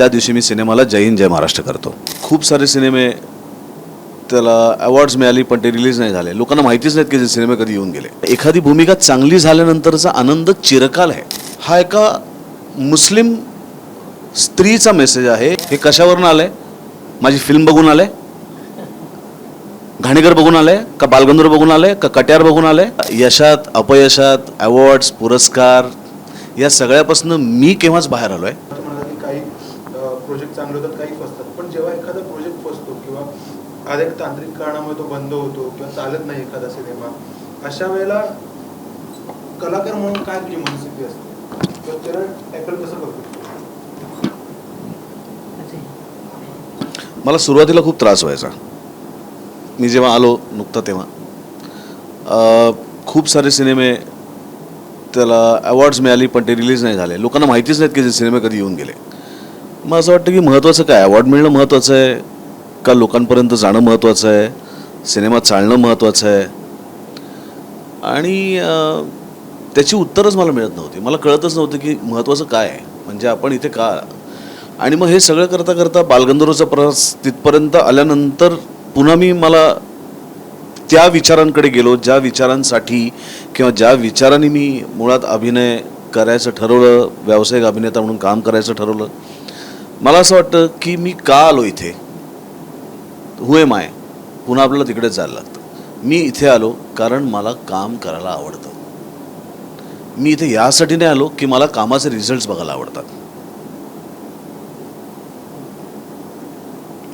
त्या दिवशी मी सिनेमाला जय हिंद जय महाराष्ट्र करतो. खूप सारे सिनेमे त्याला अवॉर्ड्स मिळाली पण ते रिलीज नाही झाले. लोकांना माहितीच नाहीत की सिनेमे कधी येऊन गेले. एखादी भूमिका चांगली झाल्यानंतरचा आनंद चिरकाल आहे. हा एका मुस्लिम स्त्रीचा मेसेज आहे. हे कशावरून आलंय? माझी फिल्म बघून आलंय? घाणेकर बघून आलंय? का बालगंधर्व बघून आलंय? का कट्यार बघून आलंय? यशात अपयशात अवॉर्ड्स पुरस्कार या सगळ्यापासून मी केव्हाच बाहेर आलोय? आहे प्रोजेक्ट चांगले होतात काही फसतात. पण जेव्हा एखादा प्रोजेक्ट फसतो किंवा अनेक तांत्रिक कारणामुळे तो बंद होतो किंवा चालत नाही एखादा सिनेमा अशा वेळेला कलाकार म्हणून काय तुझी मनस्थिती असते? किंवा त्याला टॅकल कसं करतो? मला सुरुवातीला खूप त्रास व्हायचा. मी जेव्हा आलो नुकता तेव्हा. खूप सारे सिनेमे त्याला अवॉर्ड्स मिळाली पण ते रिलीज नाही झाले. लोकांना माहितीच नाहीत की ते सिनेमे कधी येऊन गेले. मग असं वाटतं की महत्त्वाचं काय? अवॉर्ड मिळणं महत्त्वाचं आहे? का लोकांपर्यंत जाणं महत्त्वाचं आहे? सिनेमा चालणं महत्त्वाचं आहे? आणि त्याची उत्तरच मला मिळत नव्हती. मला कळतच नव्हतं की महत्त्वाचं काय आहे. म्हणजे आपण इथे का? आणि मग हे सगळं करता करता बालगंधर्वचा प्रवास तिथपर्यंत आल्यानंतर पुन्हा मी मला त्या विचारांकडे गेलो. ज्या विचारांसाठी किंवा ज्या विचारांनी मी मुळात अभिनय करायचं ठरवलं व्यावसायिक अभिनेता म्हणून काम करायचं ठरवलं मला असं वाटतं की मी का आलो इथे? हुए माय पुन्हा आपल्याला तिकडेच जायला लागतं. मी इथे आलो कारण मला काम करायला आवडतं. मी इथे यासाठी नाही आलो की मला कामाचे रिझल्ट्स बघायला आवडतात.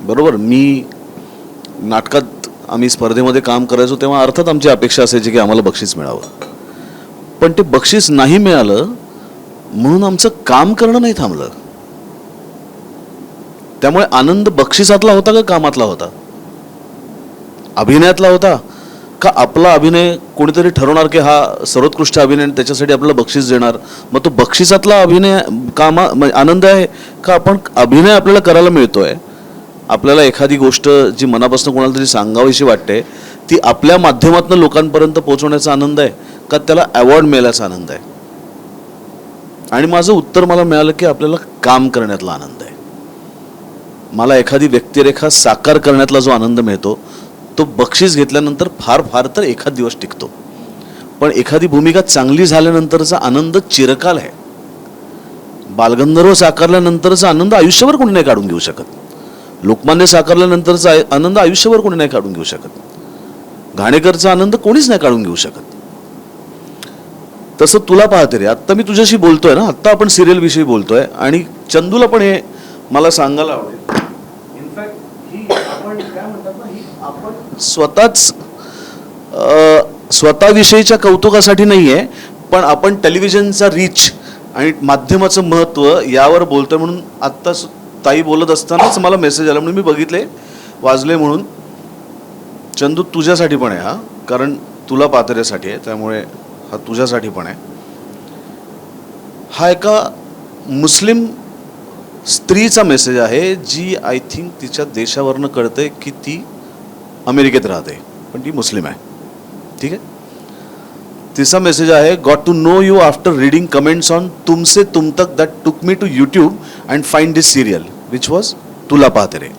बरोबर मी नाटकात आम्ही स्पर्धेमध्ये काम करायचो तेव्हा अर्थात आमची अपेक्षा असायची की आम्हाला बक्षीस मिळावं. पण ते बक्षीस नाही मिळालं म्हणून आमचं काम करणं नाही थांबलं. त्यामुळे आनंद बक्षिसातला होता का कामातला होता? अभिनयातला होता? का आपला अभिनय कोणीतरी ठरवणार की हा सर्वोत्कृष्ट अभिनय आणि त्याच्यासाठी आपल्याला बक्षीस देणार? मग तो बक्षिसातला अभिनय कामा म्हणजे आनंद आहे का आपण अभिनय आपल्याला करायला मिळतोय? आपल्याला एखादी गोष्ट जी मनापासून कोणाला तरी सांगावीशी वाटते ती आपल्या माध्यमातून लोकांपर्यंत पोहोचवण्याचा आनंद आहे का त्याला अवॉर्ड मिळाल्याचा आनंद आहे? आणि माझं उत्तर मला मिळालं की आपल्याला काम करण्यातला आनंद आहे. मला एखादी व्यक्तिरेखा साकार करण्यातला जो आनंद मिळतो तो बक्षीस घेतल्यानंतर फार फार तर एखाद दिवस टिकतो. पण एखादी भूमिका चांगली झाल्यानंतरचा आनंद चिरकाल आहे. बालगंधर्व साकारल्यानंतरचा आनंद आयुष्यभर कोणी नाही काढून घेऊ शकत. लोकमान्य साकारल्यानंतरचा आनंद आयुष्यभर कोणी नाही काढून घेऊ शकत. घाणेकरचा आनंद कोणीच नाही काढून घेऊ शकत. तसं तुला पाहते रे आत्ता मी तुझ्याशी बोलतोय ना आत्ता आपण सिरियल विषयी बोलतोय आणि चंदूला पण हे मला सांगायला आवडेल इनफॅक्ट ही आपण काय म्हणतात ना ही आपण स्वतःच स्वतःविषयीच्या कौतुकासाठी नाही आहे पण आपण टेलिव्हिजनचा रीच आणि माध्यमाचं महत्त्व यावर बोलतो म्हणून आत्ता ताई बोलत असतानाच मला मेसेज आला. म्हणून मी बघितले वाजले म्हणून. चंदू तुझ्यासाठी पण आहे हा. कारण तुला पातळ्यासाठी आहे त्यामुळे हा तुझ्यासाठी पण आहे. हा एका मुस्लिम स्त्रीचा मेसेज आहे जी आय थिंक तिच्या देशावरनं कळते की ती अमेरिकेत राहते पण ती मुस्लिम आहे ठीक आहे तिचा मेसेज आहे got to know you after reading comments on Tumse Tum Tak that took me to YouTube and find this serial which was Tula Pahate Re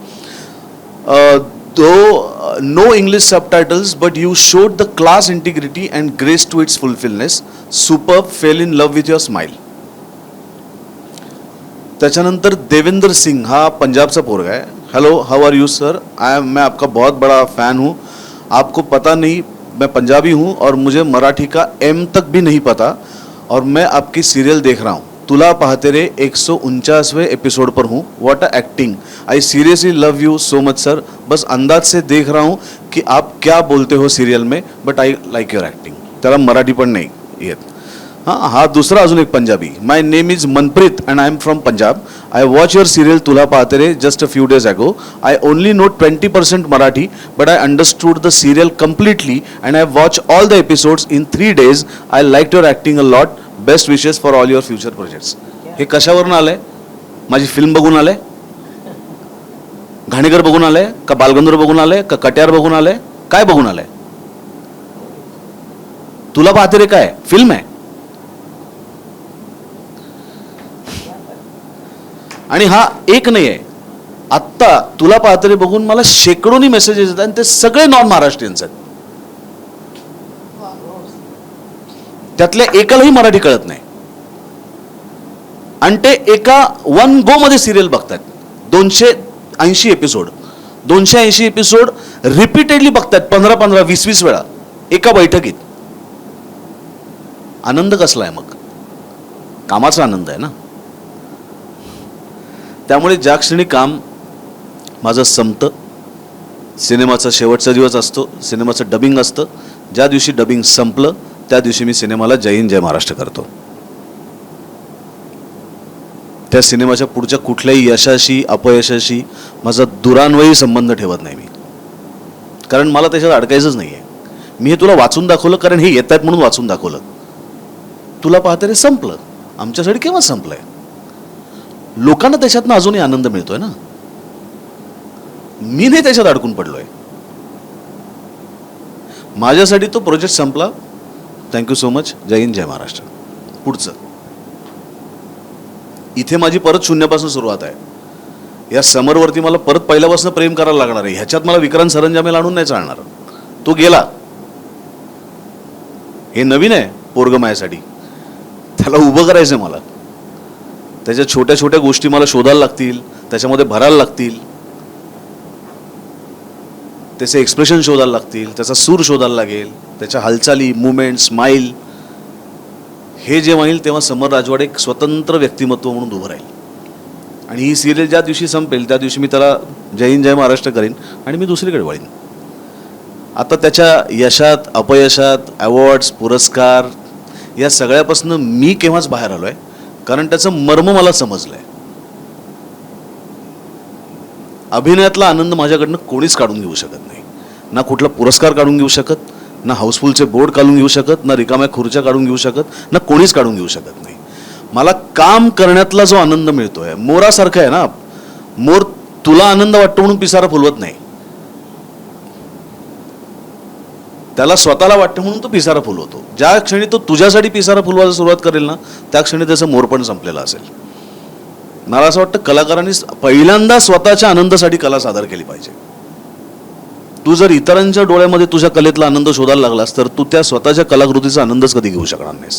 though no English subtitles but you showed the class integrity and grace to its fullness super fell in love with your smile त्याच्यानंतर देवेंद्र सिंह, हा पंजाब पोरगा है. Hello how are you sir I am मैं आपका बहुत बड़ा fan हूँ। आपको पता नहीं, मैं पंजाबी हूँ और मुझे मराठी का एम तक भी नहीं पता और मैं आपकी सीरियल देख रहा हूँ। तुला पाहते रे एक सौ एपिसोड पर हूँ। What a acting I seriously love you so much sir बस अंदाज से देख रहा हूँ कि आप क्या बोलते हो सीरियल में but I like your acting त्याला मराठी पण नाही येत हां हा दुसरा अजून एक Punjabi. My name is Manpreet and I am from Punjab I watch your serial Tula Pahate Re just a few days ago I only know twenty percent Marathi but I understood the serial completely and I watch all the episodes in three days I like your acting a lot best wishes for all your future projects हे कशावरून आलंय? माझी film बघून आलंय? घाणेकर बघून आलंय? का बालगंधर्व बघून आलंय? का कट्यार बघून आलंय? काय बघून आलंय? तुला पाहते रे काय? फिल्म आहे. आणि हा एक नाही आहे. आत्ता तुला पाहतरी बघून मला शेकडोनी मेसेजेस येतात आणि ते सगळे नॉन महाराष्ट्रीयन्स आहेत. त्यातल्या एकालाही मराठी कळत नाही. आणि ते एका वन गो मध्ये सिरियल बघतात दोनशे ऐंशी एपिसोड दोनशे ऐंशी एपिसोड रिपीटेडली बघतात पंधरा पंधरा वीस वीस वेळा. एका बैठकीत. आनंद कसला आहे मग? कामाचा आनंद आहे ना? त्यामुळे ज्या क्षणी काम माझं संपतं सिनेमाचा शेवटचा दिवस असतो सिनेमाचं डबिंग असतं ज्या दिवशी डबिंग संपलं त्या दिवशी मी सिनेमाला जय हिंद जय महाराष्ट्र करतो. त्या सिनेमाच्या पुढच्या कुठल्याही यशाशी अपयशाशी माझा दुरान्वयी संबंध ठेवत नाही मी. कारण मला त्याच्यात अडकायचंच नाही आहे मी हे तुला वाचून दाखवलं कारण हे येत आहेत म्हणून वाचून दाखवलं. तुला पाहते रे संपलं. आमच्यासाठी केव्हा संपलं आहे लोकांना त्याच्यातनं अजूनही आनंद मिळतोय ना? मी नाही त्याच्यात अडकून पडलोय. माझ्यासाठी तो प्रोजेक्ट संपला. थँक्यू सो मच जय हिंद जय महाराष्ट्र. पुढचं. इथे माझी परत शून्यापासून सुरुवात आहे. या समरवरती मला परत पहिल्यापासून प्रेम करायला लागणार आहे. ह्याच्यात मला विक्रांत सरंजामेला आणून नाही चालणार. तो गेला. हे नवीन आहे पोरग माझ्यासाठी. त्याला उभं करायचं मला. त्याच्या छोट्या छोट्या गोष्टी मला शोधायला लागतील त्याच्यामध्ये भरायला लागतील. त्याचे एक्सप्रेशन शोधायला लागतील त्याचा सूर शोधायला लागेल त्याच्या हालचाली मुवमेंट स्माईल हे जेव्हा येईल तेव्हा समर राजवाडे एक स्वतंत्र व्यक्तिमत्व म्हणून उभं राहील. आणि ही सिरियल ज्या दिवशी संपेल त्या दिवशी मी त्याला जय हिंद जय महाराष्ट्र करीन आणि मी दुसरीकडे वळीन. आता त्याच्या यशात अपयशात अवॉर्ड्स पुरस्कार या सगळ्यापासून मी केव्हाच बाहेर आलो आहे कारण त्याचं मर्म मला समजलं आहे अभिनयातला आनंद माझ्याकडनं कोणीच काढून घेऊ शकत नाही. ना कुठला पुरस्कार काढून घेऊ शकत ना हाऊसफुलचे बोर्ड काढून घेऊ शकत ना रिकाम्या खुर्च्या काढून घेऊ शकत ना कोणीच काढून घेऊ शकत नाही. मला काम करण्यातला जो आनंद मिळतोय मोरासारखा आहे ना मोर तुला आनंद वाटतो म्हणून पिसारा फुलवत नाही. त्याला स्वतःला वाटतं म्हणून तो पिसारा फुलवतो. ज्या क्षणी तो तुझ्यासाठी पिसारा फुलवायला सुरुवात करेल ना त्या क्षणी त्याचं मोरपण संपलेलं असेल. मला असं वाटतं कलाकारांनी पहिल्यांदा स्वतःच्या आनंदासाठी कला सादर केली पाहिजे. तू जर इतरांच्या डोळ्यामध्ये तुझ्या कलेतला आनंद शोधायला लागलास तर तू त्या स्वतःच्या कलाकृतीचा आनंदच कधी घेऊ शकणार नाहीस.